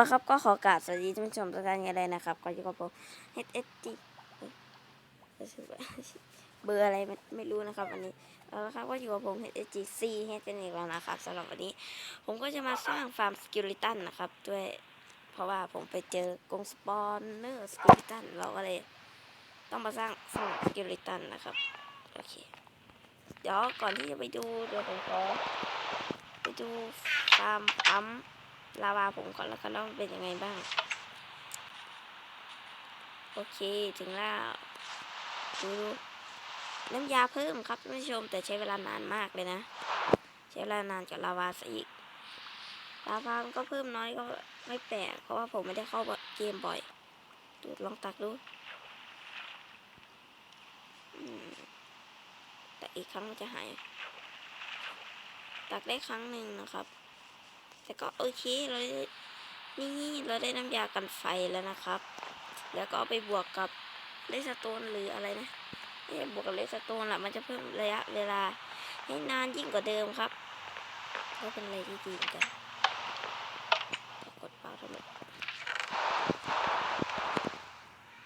ละครับ ก็ขอกราบสวัสดีท่านผู้ชมทุกท่านกันเลยนะครับ ก็อยู่กับผม HSD เอ้ยเบอร์อะไรไม่รู้นะครับวันนี้เอาละครับก็อยู่กับผม HSG C เฮดกันอีกแล้วนะครับสำหรับวันนี้ ผมก็จะมาสร้างฟาร์มสกิลิตันนะครับ ด้วยเพราะว่าผมไปเจอกรงสปอนเนอร์สกิลิตันเราก็เลยต้องมาสร้างฟาร์มสกิลิตันนะครับโอเคเดี๋ยวก่อนที่จะไปดูเดี๋ยวผมขอไปดูฟาร์มปั๊ม ลาวาผมก่อนแล้วกันว่ามันเป็นยังไงบ้าง โอเคถึงแล้วดูน้ำยาเพิ่มครับท่านผู้ชมแต่ใช้เวลานานมากเลยนะ ใช้เวลานานกับลาวาซะอีกลาวามันก็เพิ่มน้อยก็ไม่แปลกเพราะว่าผมไม่ได้เข้าเกมบ่อยดูลองตักดูแต่อีกครั้งมันจะหาย ตักได้ครั้งหนึ่งนะครับ แต่ก็โอเคเรานี่เราได้น้ำยากันไฟแล้วนะครับ แล้วก็เอาไปบวกกับเลสโตนหรืออะไรนะไม่บวกกับเลสโตนแหละมันจะเพิ่มระยะเวลาให้นานยิ่งกว่าเดิมครับ ก็เป็นอะไรที่ดีเหมือนกันกดเปล่าทำไม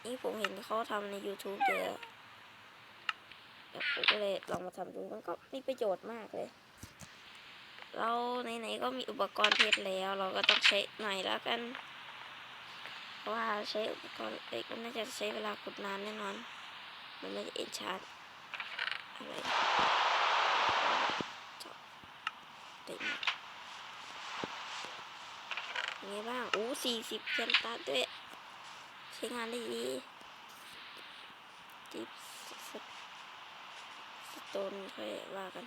นี่ผมเห็นเขาทำใน YouTube เยอะแล้วผมก็เลยลองมาทำดูมันก็มีประโยชน์มากเลย เราไหนๆก็มีอุปกรณ์เพชรแล้ว เราก็ต้องใช้หน่อยแล้วกันว่าใช้อุปกรณ์เอกมันน่าจะใช้เวลาขุดนานแน่นอน มันไม่ได้เอ็นชาร์จอะไรจบต็มยังไงบ้างอู้สี่สิบเซนตัสด้วย ใช้งานได้ดีจิบสโตนค่อยว่ากัน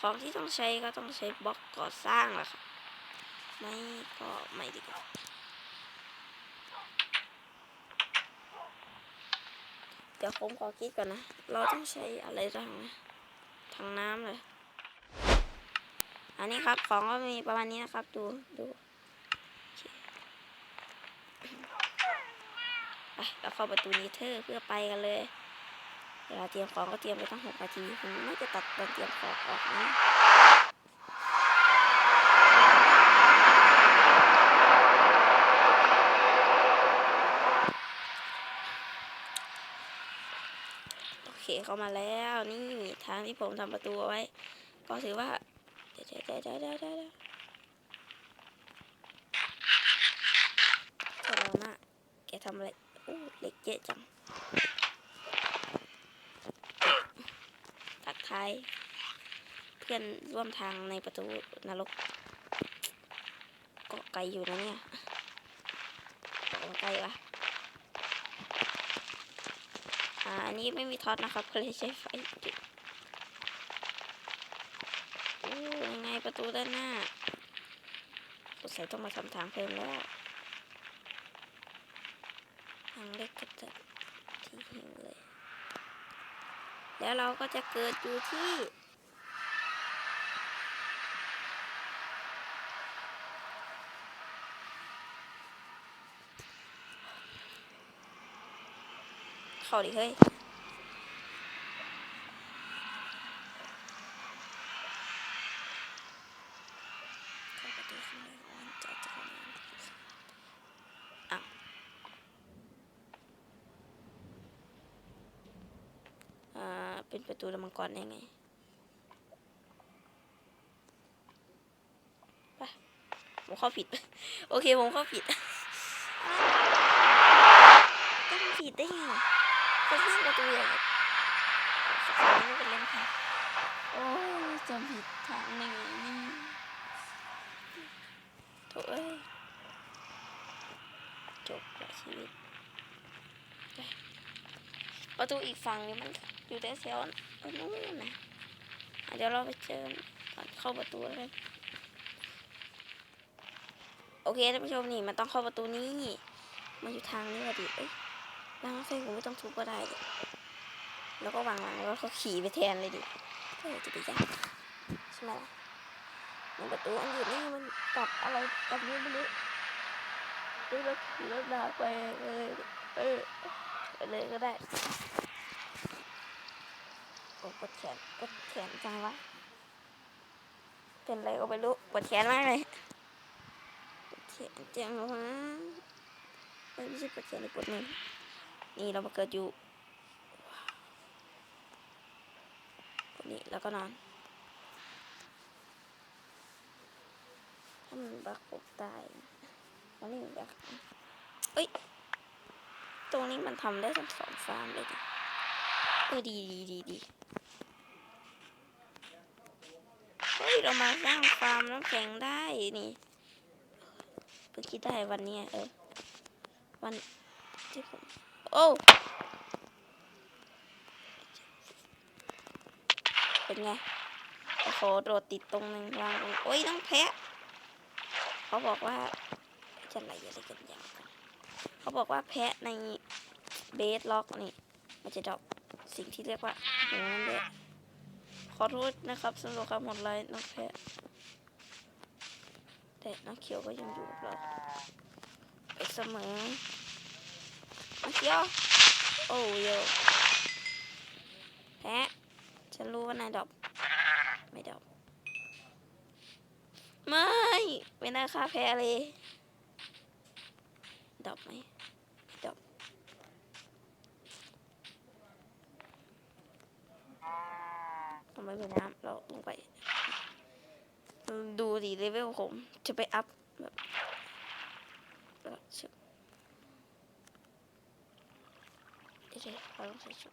ของที่ต้องใช้ก็ต้องใช้บล็อกก่อสร้างแหละครับไม่ก็ไม่ดีกว่าเดี๋ยวผมขอคิดก่อนนะ เราต้องใช้อะไรบ้างนะทางน้ำเลย อันนี้ครับของก็มีประมาณนี้นะครับ ดูดูเคไปเราเข้าประตูนี้เธอร์เพื่อไปกันเลย เวลาเตรียมของก็เตรียมไปตั้งหกนาทีผมน่าจะตัดตอนเตรียมของออกนะโอเคเข้ามาแล้วนี่ทางที่ผมทำประตูไว้ ก็ถือว่าเดี๋ยวเดี๋ยวเดี๋ยวเดี๋ยวเดี๋ยวเดี๋ยวเดี๋ยวเจ้าเรานะแกทำอะไรโอ้เล็กเยอะจัง ทักทาย เพื่อนร่วมทางในประตูนรกก็ไกลอยู่นะเนี่ยไกลวะอ่าอันนี้ไม่มีท็อตนะครับก็เลยใช้ไฟจุดโอ้ยังไงประตูด้านหน้าสงสัยต้องมาทำทางเพิ่มแล้วทางเล็กก็จะที่หิวเลย แล้วเราก็จะเกิดอยู่ที่เข้าดิเฮ้ย เข้าประตูข้างในก่อนจะจะเข้ามาอ้าวอ่า เประตูละมังกรได้ไงไปผมเข้าผิด โอเคผมเข้าผิดก็มันผิดได้ไงก็สร้างประตูอย่างสักครั้งไม่เป็นเล่นค่ะโอ้จำผิดทางหนึ่งนี่โถเอ้ยจบละชีวิตปประตูอีกฝั่งนี้มัน อยู่แต่แถวนู้นนะอะเดี๋ยวเราไปเจอก่อนเข้าประตูแล้วกันโอเคท่านผู้ชมนี่มันต้องเข้าประตูนี้มันอยู่ทางนี้พอดีเอ้ยรางรถไฟผมไม่ต้องทุบก็ได้แล้วก็วางวางแล้วก็ขี่ไปแทนเลยดิเออจะไปยากใช่ไหมล่ะในประตูอันอยู่นี่มันกลับอะไรกลับนี้ไม่รู้ดูรถขี่รถลาไปเออเออไปเลยก็ได้ โอ้ปวดแขนปวดแขนจังวะเป็นอะไรก็ไม่รู้ปวดแขนมากเลยปวดแขขียนจังวะไม่ใช่ปวดเขียนเลยปวดมือนี่เรามาเกิดอยู่กดนี้แล้วก็นอนถ้ามันบักผมตายมันนี่มันบักเอ้ยตรงนี้มันทำได้ทั้งสองฟาร์มเลยดิเออดีดีดีดี เรามาสร้างฟาร์มน้ำแข็งได้นี่เพิ่งคิดได้วันนี้เออวันที่ผมโอ้เป็นไงโอ้โหโดดติดตรงนึงวางตรงโอ้ยต้องแพะเขาบอกว่าจะอะไรอะไรกันอย่างเขาบอกว่าแพะในเบสล็อกนี่มันจะดรอปสิ่งที่เรียกว่าหนูนั่นแหละ ขอโทษนะครับสำหรับคำหมดไลน์น้องแพะแต่น้องเขียวก็ยังอยู่กับเราไปเสมอน้องเขียว โอ้ยแพะฉันรู้ว่านายดอปไม่ดอปไม่ ไม่น่าฆ่าแพ้เลยดอปไหมดรอป ทำไมไม่น้ำเราลงไป ดูดิเลเวลผม จะไปอัพแบบชุดเดี๋ยวๆเราต้องใส่ชุด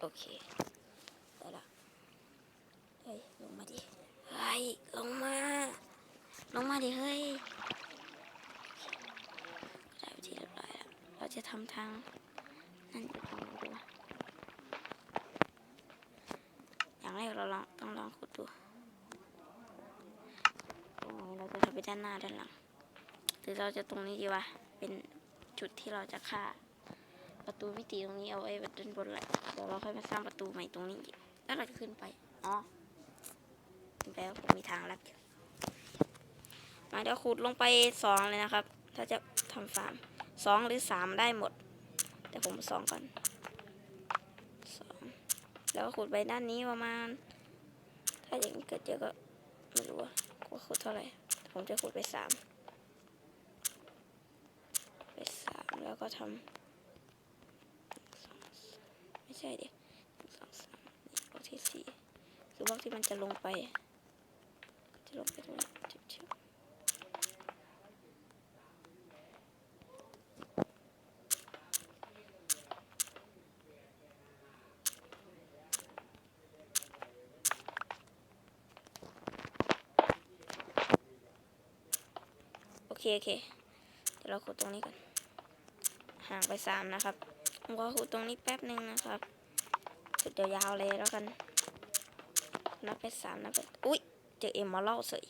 โอเคได้ละเฮ้ยลงมาดิเฮ้ยลงมา ลงมาดิเฮ้ยได้วิธีเรียบร้อยแล้วเราจะทำทางนั่นอยู่ตรงนี้ด้วย อย่างแรกเราลองต้องลองขุดดูตรงนี้เราจะทำไปด้านหน้าด้านหลังหรือเราจะตรงนี้ดีวะ เป็นจุดที่เราจะฆ่า ประตูมิติตรงนี้เอาไว้ด้านบนแหละเดี๋ยวเราค่อยมาสร้างประตูใหม่ตรงนี้ แล้วเราจะขึ้นไป อ๋อขึ้นไปแล้วผมมีทางลัดอยู่มาเดี๋ยวขุดลงไปสองเลยนะครับ ถ้าจะทำฟาร์มสองหรือสามได้หมด แต่ผมสองก่อน แล้วก็ขุดไปด้านนี้ประมาณ ถ้าอย่างนี้เกิดเยอะก็ไม่รู้ว่าขุดเท่าไหร่ ผมจะขุดไปสามไปสามแล้วก็ทำไม่ใช่เดี๋ยวหนึ่งสองสามนี่บล็อกที่สี่คือบล็อกที่มันจะลงไป จะลงไปตรงนี้ โอเคเดี๋ยวเราขุดตรงนี้ก่อนห่างไปสามนะครับผมขอขุดตรงนี้แป๊บหนึ่งนะครับขุดยาวๆเลยแล้วกันนับไปสามนับไปอุ้ยเจอเอ็มมาเล่าเสย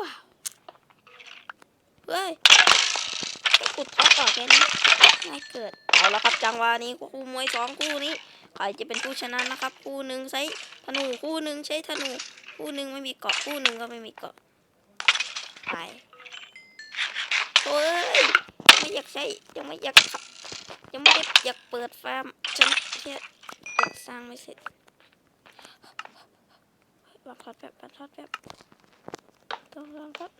ว้าวเฮ้ยขุดท็อปต่อแค่นี้ไม่เกิดเอาละครับจังหวะนี้คู่มวยสองคู่นี้ใครจะเป็นผู้ชนะนะครับ คู่หนึ่งใช้ธนูคู่หนึ่งใช้ธนูคู่หนึ่งไม่มีเกาะคู่หนึ่งก็ไม่มีเกาะไป เฮ้ยไม่อยากใช้ ยังไม่อยากขับ ยังไม่ได้อยากเปิดฟาร์ม ฉันแค่อยากสร้างไม่เสร็จวางทอดแบบวางทอดแบบต้องลองทอด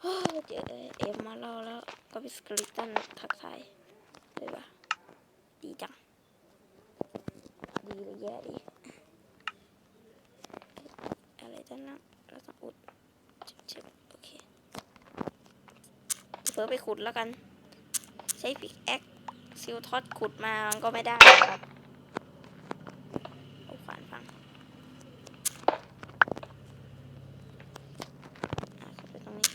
โอ้ยเจอเอ็มมาเล่าแล้วก็เป็นสกลิตันทักทายเลยว่ะดีจัง ดีเลยแย่ดีอะไรด้านล่างเราต้องอุดเช็ด เคเพิ่ไปขุดแล้วกัน ใช้ปิกแอคซิลท็อตขุดมามันก็ไม่ได้ครับเอาขวานฟังไปตรงนี้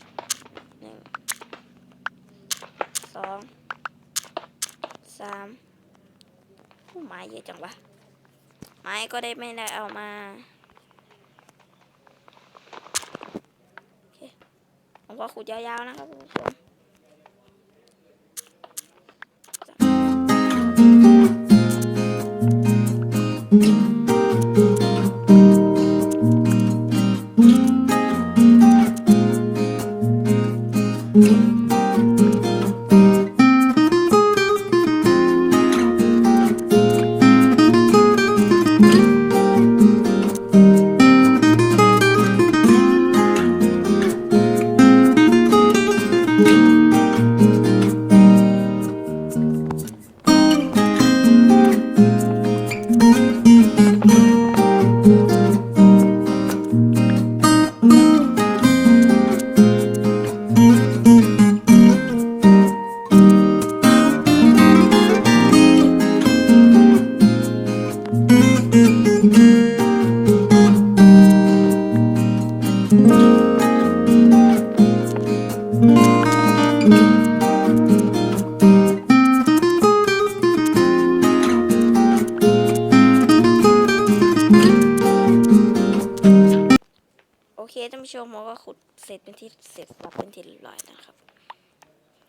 หนึ่งสองสามผู้ไม้เยอะจังวะ ไม้ก็ได้ไม่ได้เอามาผมก็ขุดยาวๆนะครับคุณผู้ชม Mm-hmm. เสร็จเป็นที่เสร็จสับเป็นที่เรียบร้อยนะครับ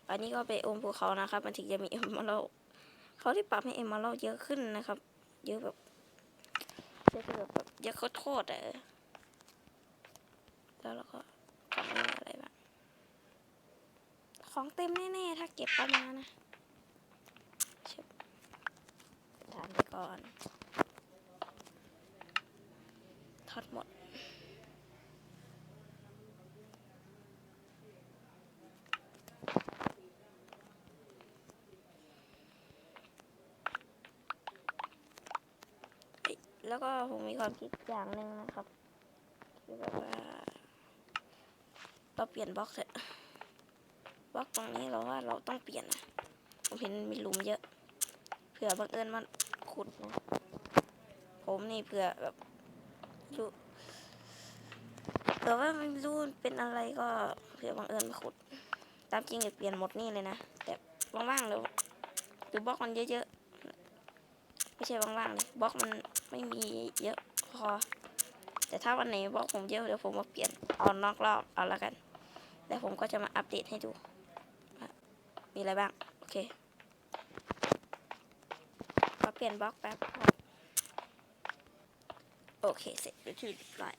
อันนี้ก็ไปอมภูเขานะครับ มันถึงจะมีเอมเมอรัลเขาที่ปรับให้เอมเมอรัลเยอะขึ้นนะครับ เยอะแบบเยอะแบบแบบเยอะโคตรเออแล้วเราก็ทำอะไรบ้างของเต็มแน่ๆถ้าเก็บประมาณนะเช็บทานไปก่อนทอดหมด แล้วก็ผมมีความคิดอย่างหนึ่งนะครับคือแบบว่าเราเปลี่ยนบล็อกเถอะบล็อกตรงนี้เราว่าเราต้องเปลี่ยนนะผมเห็นมีหลุมเยอะเผื่อบังเอิญมันขุดนะผมนี่เผื่อแบบรู้เผื่อว่าไม่รู้เป็นอะไรก็เผื่อบังเอิญมาขุด ตามจริงจะเปลี่ยนหมดนี่เลยนะ แต่ว่างๆเดี๋ยวหรือบล็อกมันเยอะๆ ไม่ใช่ว่างๆเลยบล็อกมันไม่มีเยอะพอ แต่ถ้าวันไหนบล็อกผมเยอะเดี๋ยวผมมาเปลี่ยนเอานอกรอบเอาละกันแล้วผมก็จะมาอัปเดตให้ดู มีอะไรบ้าง โอเคขอเปลี่ยนบล็อกแป๊บครับโอเค เสร็จเป็นที่เรียบร้อย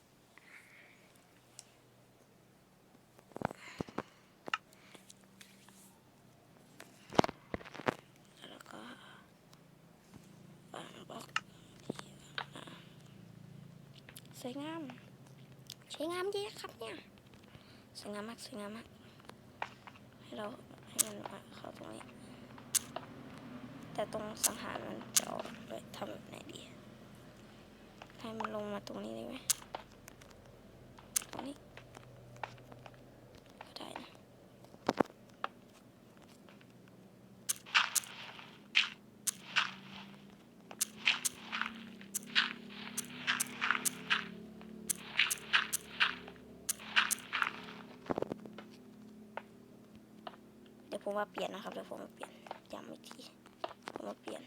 แล้วก็วางบล็อกอ่าสวยงามสวยงามดีครับเนี่ยสวยงามมากสวยงามมาก ให้เราให้มันมาเข้าตรงนี้ แต่ตรงสังหารมันจะออาไปทำแบบไหนดี ให้มันลงมาตรงนี้ได้ไหมตรงนี้ ก็ได้นะ เดี๋ยว ผมมาเปลี่ยนนะครับเดี๋ยวผมมาเปลี่ยนย้ำอีกทีผมมาเปลี่ยน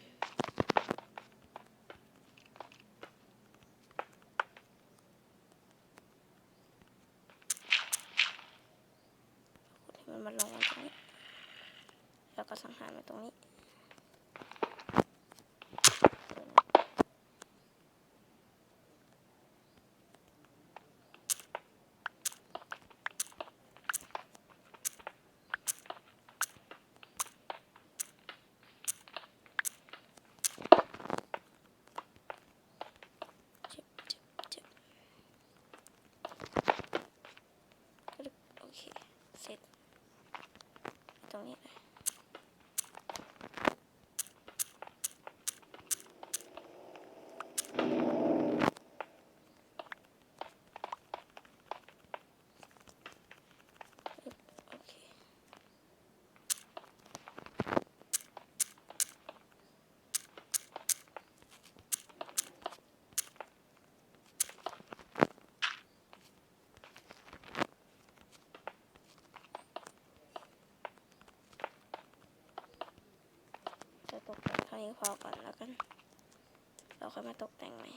ให้มันมาลงตรงนี้ แล้วก็สังหารมาตรงนี้ เจ็บเจ็บเจ็บกรึบโอเค เสร็จ ตรงนี้เลยปึ๊บโอเค จะตกแต่งเท่า นี้พอก่อนแล้วกัน เราค่อยมาตกแต่งใหม่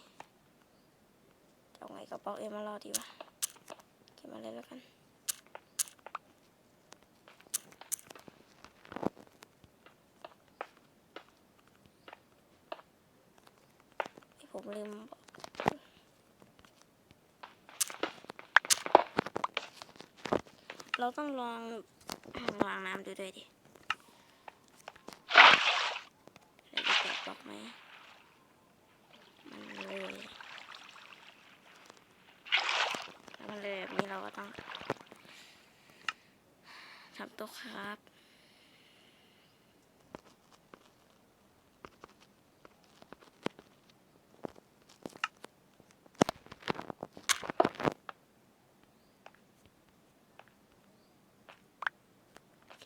จะเอาไงกับบล็อกเอ็มมารอดีวะเก็บมาเลยแล้วกันผมลืมบอกเราต้องลองวางน้ำดูด้วยดิ เราจะแตะบล็อก ไหมมันเลยแล้วมันเลยแบบนี้เราก็ต้องทำต๊ะครับ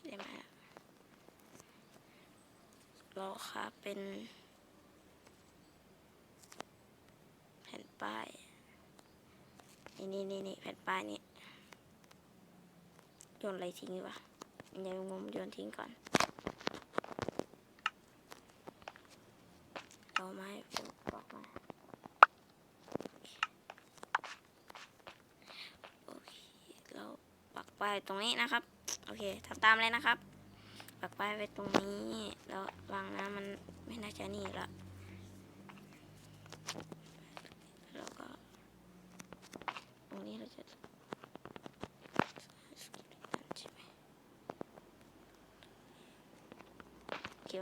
ได้ไหมเราครับเป็น แผ่นป้าย นี่นี่นี่นี่แผ่นป้ายนี่โยนอะไรทิ้งดีวะยังงมโยนทิ้งก่อนเอาไม้เป็นบล็อกมาโอเคป้ายตรงนี้นะครับ โอเคทำตามเลยนะครับ ปักป้ายไว้ตรงนี้ แล้ววางน้ำมันไม่น่าจะนี่ละแล้วก็ ตรงนี้เราจะใช่ไหม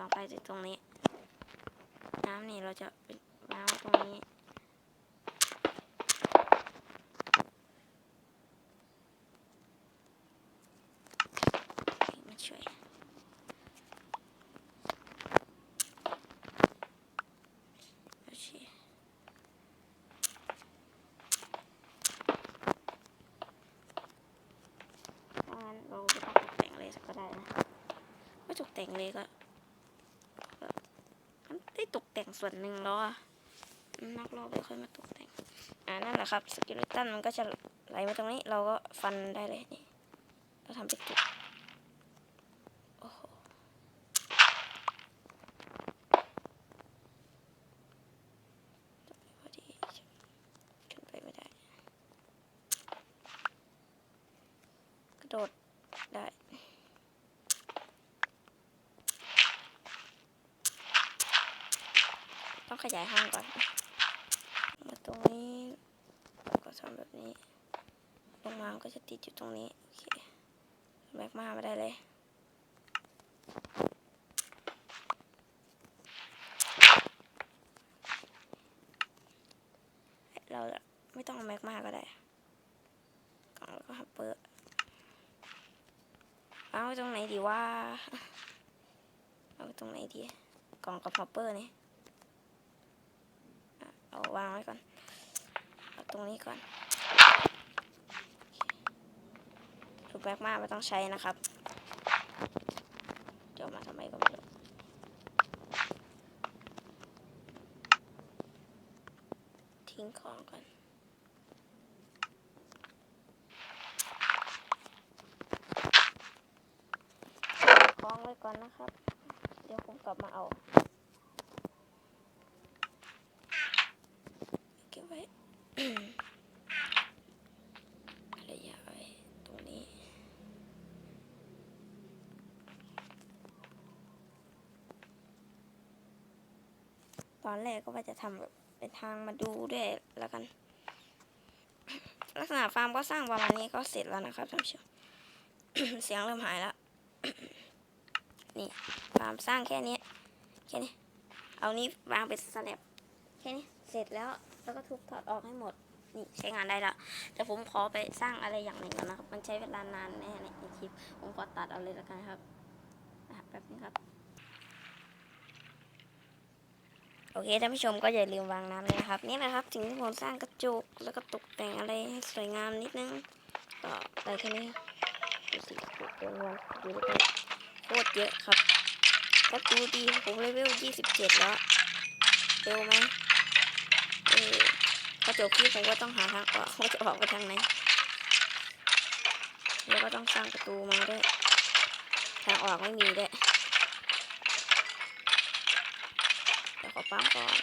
โอเควางไปที่ตรงนี้ น้ำนี่เราจะเป็นวางตรงนี้ มาช่วยโอเคถ้างั้นเราไม่ต้องตกแต่งเลยก็ได้นะไม่ตกแต่งเลยก็ ตกแต่งส่วนหนึ่งแล้วอะนักรอบไม่ค่อยมาตกแต่ง อ่านั่นแหละครับสกิลิตันมันก็จะไหลมาตรงนี้เราก็ฟันได้เลยนี่เราทำเป็นจุดโอ้โหพอดีขึ้นไปไม่ได้ กระโดดได้ ต้อง ขยายห้างก่อน มาตรงนี้ก็ทำแบบนี้ ลงมามันก็จะติดอยู่ตรงนี้ โอเคแบกมาไม่ได้เลยเราไม่ต้องเอาแม็กมาก็ได้กล่องแล้วก็ฮับเปอร์เอาตรงไหนดีว่า เอาตรงไหนดี กล่องกับฮับเปอร์นี่อะ เอาวางไว้ก่อนเอาตรงนี้ก่อนถูกแม็กมาไม่ต้องใช้นะครับเดี๋ยวมาทำไมก็ไม่รู้ทิ้งของก่อนของไว้ก่อนนะครับ เดี๋ยวผมกลับมาเอา เก็บไว้ ระยะไว้ตรงนี้ ตอนแรกก็ว่าจะทำแบบเป็นทางมาดูด้วยแล้วกัน ลักษณะฟาร์มก็สร้างประมาณนี้ก็เสร็จแล้วนะครับท่านผู้ชมเสียงเริ่มหายแล้วนี่ฟาร์มสร้างแค่นี้แค่นี้ เอานี้วางเป็นสแลบแค่นี้เสร็จแล้วแล้วก็ทุบถอดออกให้หมดนี่ใช้งานได้แล้วแต่ผมขอไปสร้างอะไรอย่างหนึ่งก่อนนะครับ มันใช้เวลานานแน่ในคลิป ผมขอตัดเอาเลยแล้วกันครับแป๊บนึงครับ โอเคท่านผู้ชมก็อย่าลืมวางน้ำเลยนะครับ นี่นะครับสิ่งที่ผมสร้างกระจกแล้วก็ตกแต่งอะไรให้สวยงามนิดนึงก็ได้แค่นี้สิโคตรเยอะดูแล้วก็โคตรเยอะครับก็ดูดีผมเลเวล27แล้วเร็วไหมเออกระจกที่ผมก็ต้องหาทางออกว่าจะออกไปทางไหนแล้วก็ต้องสร้างประตูมาด้วยทางออกไม่มีด้วย เดี๋ยวข อปั๊มก่อน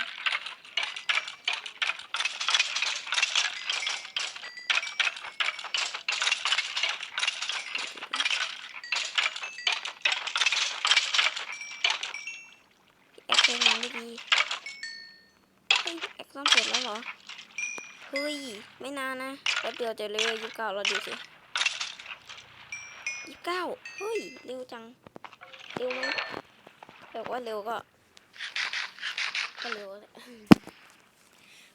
แอคเซนมันไม่ดีเฮ้ยแอคซ่อมเสร็จแล้วเหรอ เฮ้ย ไม่นานนะแป๊บเดียวจะเลเวยี่สิบเก้าแล้วดูสิยี่สิบเก้าเฮ้ย เร็วจัง เร็วไหมแต่ว่าเร็วก็ ก็เร็วแหละ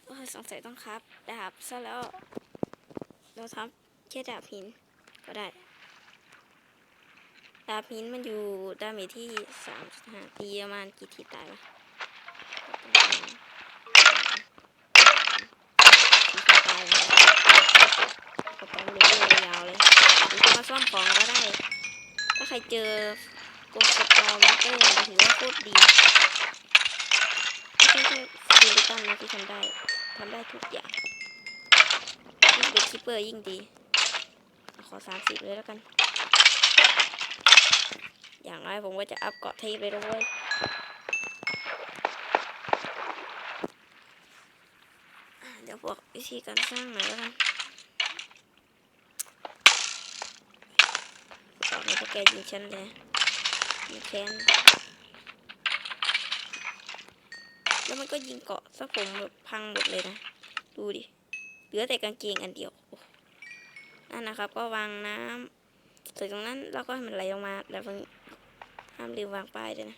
โอ้ยสงสัยต้องครับดาบซะแล้ว เราทำแค่ดาบหินก็ได้ ดาบหินมันอยู่ดาเมจที่สามห้าตีประมาณกี่ทีตายวะสี่ทีตายเลยก็ปั๊มเรื่อยาวเลยหรือจะมาซ่อมของก็ได้ ถ้าใครเจอโกสตอร์มอนเตอร์ถือว่าโคตรดี ไม่ใช่แค่สกิลิตันนะที่ทำได้ทำได้ทุกอย่างยิ่งเป็นคิปเปอร์ยิ่งดี ขอสามสิบเลยแล้วกัน อย่างน้อยผมก็จะอัพเกาะเทปเลยด้วยเดี๋ยวบอกวิธีการสร้างหน่อยแล้วกันโอเคอกในพวกแกยิงฉันเลยมีแค้น แล้วมันก็ยิงเกาะซะผมแบบพังหมดเลยนะ ดูดิ เหลือแต่กางเกงอันเดียวอ้นั่นนะครับ ก็วางน้ำถึงตรงนั้นแล้วก็ให้มันไหลลงมาแล้วห้ามลืมวางป้ายด้วยนะ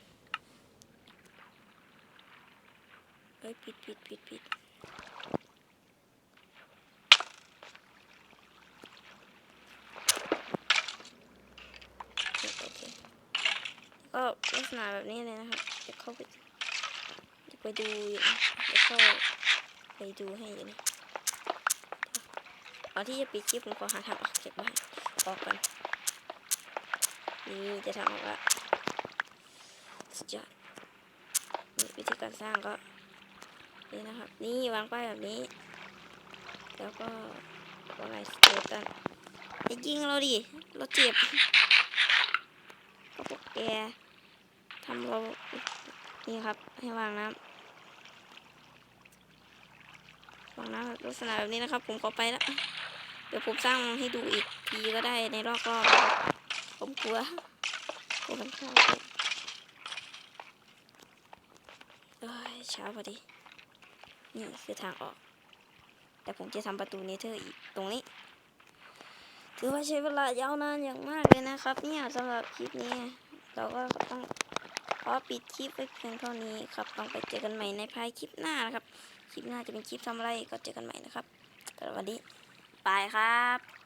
เอ้ยปิดปิดปิดปิดโอเคก็ลักษณะแบบนี้เลยนะครับจะเข้าไป ไปดูอยู่นะจะเข้าไปดูให้อยู่นะก่อนที่จะปิดคลิปผมขอหาทางออกจากบ้านออกก่อนนี่จะทำออกละสุดยอดนี่วิธีการสร้างก็นี่นะครับ นี่วางป้ายแบบนี้ แล้วก็ว่าไงสเตตันอย่ายิงเราดิ เราเจ็บก็พวกแกทำเรา นี่ครับ ให้วางน้ำ วางน้ำแบบลักษณะแบบนี้นะครับ ผมขอไปแล้วเดี๋ยวผมสร้างให้ดูอีกทีก็ได้ในรอบรอบๆผมกลัวกลัวมันเข้าเอ้ยเช้าพอดี นี่คือทางออก แต่ผมจะทำประตูเนเธอร์อีกตรงนี้ ถือว่าใช้เวลายาวนานอย่างมากเลยนะครับ เนี่ยสำหรับคลิปนี้ เราก็ต้องขอปิดคลิปไว้เพียงเท่านี้ครับ ต้องไปเจอกันใหม่ในภายคลิปหน้านะครับ คลิปหน้าจะเป็นคลิปทำอะไรก็เจอกันใหม่นะครับแต่วันนี้ บายครับ